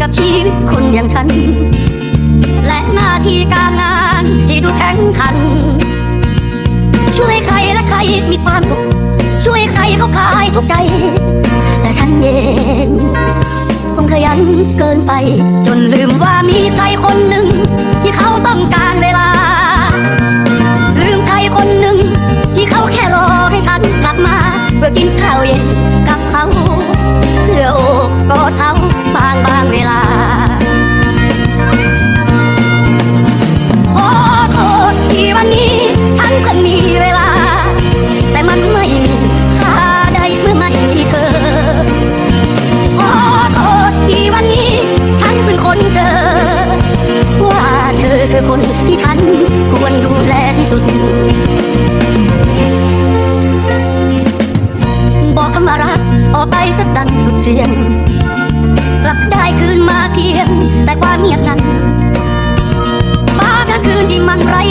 กับชีวิตคนอย่างฉัน และหน้าที่การงานที่ดูแข็งขัน ช่วยใครและใครมีความสุข ช่วยใครเขาคลายทุกใจ แต่ฉันเองคงขยันเกินไป จนลืมว่ามีใครคนหนึ่ง ที่เขาต้องการเวลา ลืมใครคนหนึ่ง ที่เขาแค่รอให้ฉันกลับมา เพื่อกินข้าวเย็น นเพิ่งคนเจอ ว่าเธอคือคนที่ฉันควรดูแลที่สุด บอกคำว่ารักออกไปสักดังสุดเสียง กลับได้คืนมาเพียง แต่ความเงียบนั้นฟ้ากลางคืนที่มันไร้